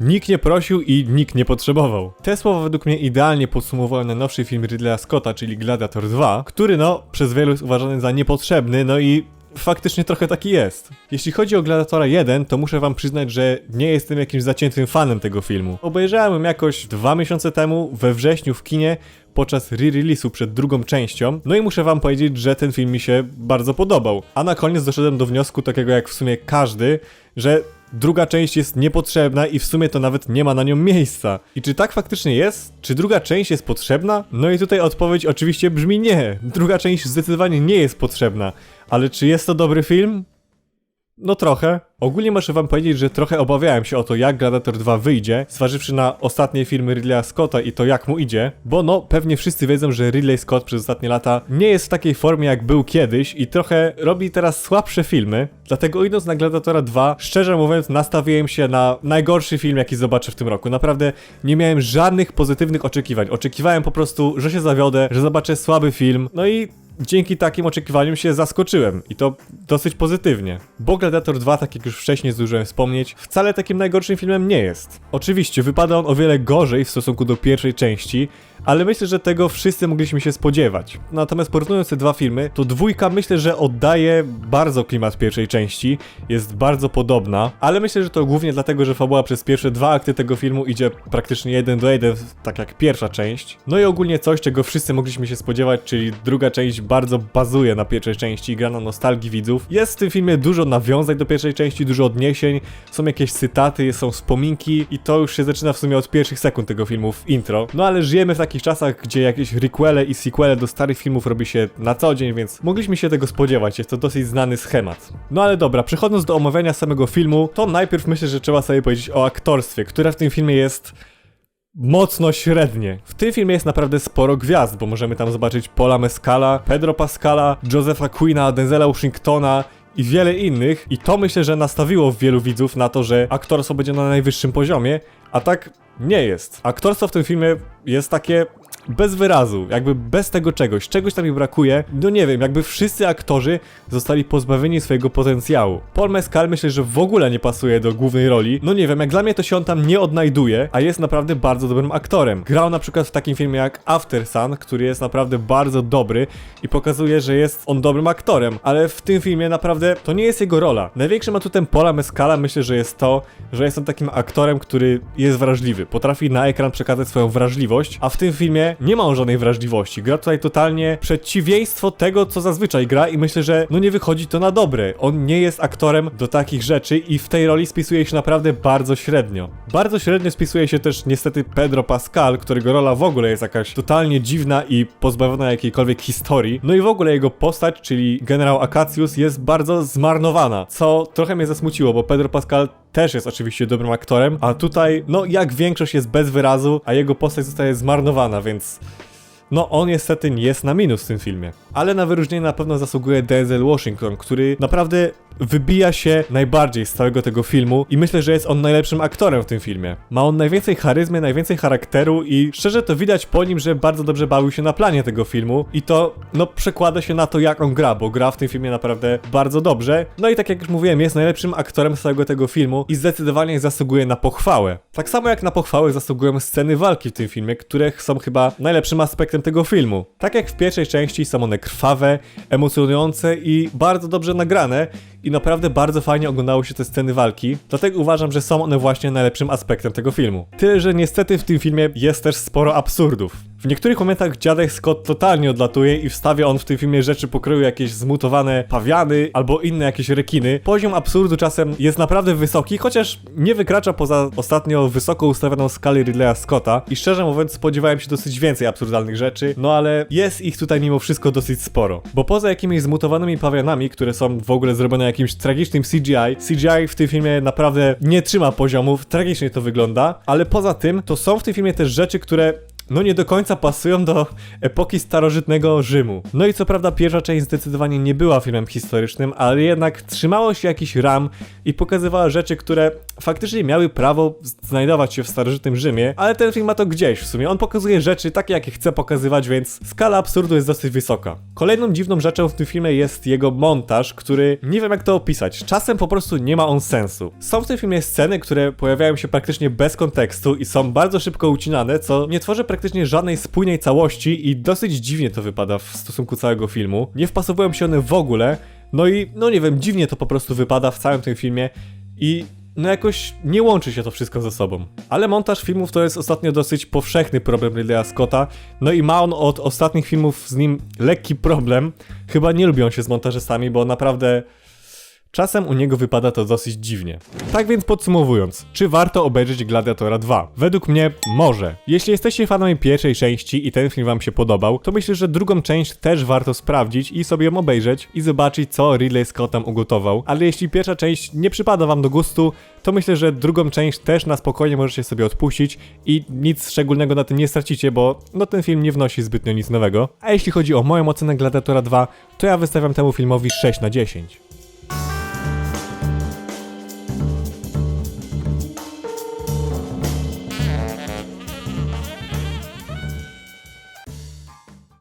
Nikt nie prosił i nikt nie potrzebował. Te słowa według mnie idealnie podsumowują najnowszy film Ridleya Scotta, czyli Gladiator 2, który no, przez wielu jest uważany za niepotrzebny, no i faktycznie trochę taki jest. Jeśli chodzi o Gladiatora 1, to muszę wam przyznać, że nie jestem jakimś zaciętym fanem tego filmu. Obejrzałem jakoś dwa miesiące temu, we wrześniu w kinie, podczas re-release'u przed drugą częścią, no i muszę wam powiedzieć, że ten film mi się bardzo podobał. A na koniec doszedłem do wniosku takiego jak w sumie każdy, że druga część jest niepotrzebna i w sumie to nawet nie ma na nią miejsca. I czy tak faktycznie jest? Czy druga część jest potrzebna? No i tutaj odpowiedź oczywiście brzmi nie. Druga część zdecydowanie nie jest potrzebna. Ale czy jest to dobry film? No trochę. Ogólnie muszę wam powiedzieć, że trochę obawiałem się o to, jak Gladiator 2 wyjdzie, zważywszy na ostatnie filmy Ridleya Scotta i to, jak mu idzie, bo no, pewnie wszyscy wiedzą, że Ridley Scott przez ostatnie lata nie jest w takiej formie, jak był kiedyś i trochę robi teraz słabsze filmy, dlatego idąc na Gladiatora 2, szczerze mówiąc, nastawiłem się na najgorszy film, jaki zobaczę w tym roku. Naprawdę nie miałem żadnych pozytywnych oczekiwań. Oczekiwałem po prostu, że się zawiodę, że zobaczę słaby film, no i dzięki takim oczekiwaniom się zaskoczyłem i to dosyć pozytywnie. Bo Gladiator 2, tak jak już wcześniej zdążyłem wspomnieć, wcale takim najgorszym filmem nie jest. Oczywiście wypada on o wiele gorzej w stosunku do pierwszej części, ale myślę, że tego wszyscy mogliśmy się spodziewać. Natomiast porównując te dwa filmy, to dwójka myślę, że oddaje bardzo klimat pierwszej części, jest bardzo podobna, ale myślę, że to głównie dlatego, że fabuła przez pierwsze dwa akty tego filmu idzie praktycznie jeden do jeden, tak jak pierwsza część. No i ogólnie coś, czego wszyscy mogliśmy się spodziewać, czyli druga część bardzo bazuje na pierwszej części i gra na nostalgii widzów. Jest w tym filmie dużo nawiązań do pierwszej części, dużo odniesień, są jakieś cytaty, są wspominki i to już się zaczyna w sumie od pierwszych sekund tego filmu w intro. No ale żyjemy w takich czasach, gdzie jakieś requele i sequele do starych filmów robi się na co dzień, więc mogliśmy się tego spodziewać, jest to dosyć znany schemat. No ale dobra, przechodząc do omawiania samego filmu, to najpierw myślę, że trzeba sobie powiedzieć o aktorstwie, które w tym filmie jest mocno średnie. W tym filmie jest naprawdę sporo gwiazd, bo możemy tam zobaczyć Paula Mescala, Pedro Pascala, Josepha Queena, Denzela Washingtona i wiele innych i to myślę, że nastawiło wielu widzów na to, że aktorstwo będzie na najwyższym poziomie, a tak nie jest. Aktorstwo w tym filmie jest takie bez wyrazu, jakby bez tego czegoś, czegoś tam mi brakuje. No nie wiem, jakby wszyscy aktorzy zostali pozbawieni swojego potencjału. Paul Mescal myślę, że w ogóle nie pasuje do głównej roli. No nie wiem, jak dla mnie to się on tam nie odnajduje, a jest naprawdę bardzo dobrym aktorem. Grał na przykład w takim filmie jak After Sun, który jest naprawdę bardzo dobry i pokazuje, że jest on dobrym aktorem, ale w tym filmie naprawdę to nie jest jego rola. Największym atutem Paula Mescala myślę, że jest to, że jest on takim aktorem, który jest wrażliwy, potrafi na ekran przekazać swoją wrażliwość, a w tym filmie nie ma on żadnej wrażliwości. Gra tutaj totalnie przeciwieństwo tego, co zazwyczaj gra i myślę, że no nie wychodzi to na dobre. On nie jest aktorem do takich rzeczy i w tej roli spisuje się naprawdę bardzo średnio. Bardzo średnio spisuje się też niestety Pedro Pascal, którego rola w ogóle jest jakaś totalnie dziwna i pozbawiona jakiejkolwiek historii. No i w ogóle jego postać, czyli generał Acatius jest bardzo zmarnowana, co trochę mnie zasmuciło, bo Pedro Pascal też jest oczywiście dobrym aktorem, a tutaj, no jak większość jest bez wyrazu, a jego postać zostaje zmarnowana, więc... No, on niestety jest na minus w tym filmie. Ale na wyróżnienie na pewno zasługuje Denzel Washington, który naprawdę wybija się najbardziej z całego tego filmu i myślę, że jest on najlepszym aktorem w tym filmie. Ma on najwięcej charyzmy, najwięcej charakteru i szczerze to widać po nim, że bardzo dobrze bawił się na planie tego filmu i to, no, przekłada się na to, jak on gra, bo gra w tym filmie naprawdę bardzo dobrze. No i tak jak już mówiłem, jest najlepszym aktorem z całego tego filmu i zdecydowanie zasługuje na pochwałę. Tak samo jak na pochwałę zasługują sceny walki w tym filmie, które są chyba najlepszym aspektem tego filmu. Tak jak w pierwszej części są one krwawe, emocjonujące i bardzo dobrze nagrane i naprawdę bardzo fajnie oglądało się te sceny walki, dlatego uważam, że są one właśnie najlepszym aspektem tego filmu. Tyle, że niestety w tym filmie jest też sporo absurdów. W niektórych momentach dziadek Scott totalnie odlatuje i wstawia on w tym filmie rzeczy pokroju jakieś zmutowane pawiany albo inne jakieś rekiny. Poziom absurdu czasem jest naprawdę wysoki, chociaż nie wykracza poza ostatnio wysoko ustawioną skalę Ridleya Scotta i szczerze mówiąc spodziewałem się dosyć więcej absurdalnych rzeczy, no ale jest ich tutaj mimo wszystko dosyć sporo. Bo poza jakimiś zmutowanymi pawianami, które są w ogóle zrobione jakimś tragicznym CGI, CGI w tym filmie naprawdę nie trzyma poziomów, tragicznie to wygląda, ale poza tym to są w tym filmie też rzeczy, które no nie do końca pasują do epoki starożytnego Rzymu. No i co prawda pierwsza część zdecydowanie nie była filmem historycznym, ale jednak trzymało się jakiś ram i pokazywała rzeczy, które faktycznie miały prawo znajdować się w starożytnym Rzymie, ale ten film ma to gdzieś w sumie. On pokazuje rzeczy takie, jakie chce pokazywać, więc skala absurdu jest dosyć wysoka. Kolejną dziwną rzeczą w tym filmie jest jego montaż, który nie wiem jak to opisać. Czasem po prostu nie ma on sensu. Są w tym filmie sceny, które pojawiają się praktycznie bez kontekstu i są bardzo szybko ucinane, co nie tworzy praktycznie żadnej spójnej całości i dosyć dziwnie to wypada w stosunku całego filmu. Nie wpasowują się one w ogóle, no i no nie wiem, dziwnie to po prostu wypada w całym tym filmie i no jakoś nie łączy się to wszystko ze sobą. Ale montaż filmów to jest ostatnio dosyć powszechny problem Ridleya Scotta, no i ma on od ostatnich filmów z nim lekki problem. Chyba nie lubią się z montażystami, bo naprawdę Czasem u niego wypada to dosyć dziwnie. Tak więc podsumowując, czy warto obejrzeć Gladiatora 2? Według mnie może. Jeśli jesteście fanami pierwszej części i ten film wam się podobał, to myślę, że drugą część też warto sprawdzić i sobie ją obejrzeć i zobaczyć co Ridley Scott tam ugotował. Ale jeśli pierwsza część nie przypada wam do gustu, to myślę, że drugą część też na spokojnie możecie sobie odpuścić i nic szczególnego na tym nie stracicie, bo no ten film nie wnosi zbytnio nic nowego. A jeśli chodzi o moją ocenę Gladiatora 2, to ja wystawiam temu filmowi 6 na 10.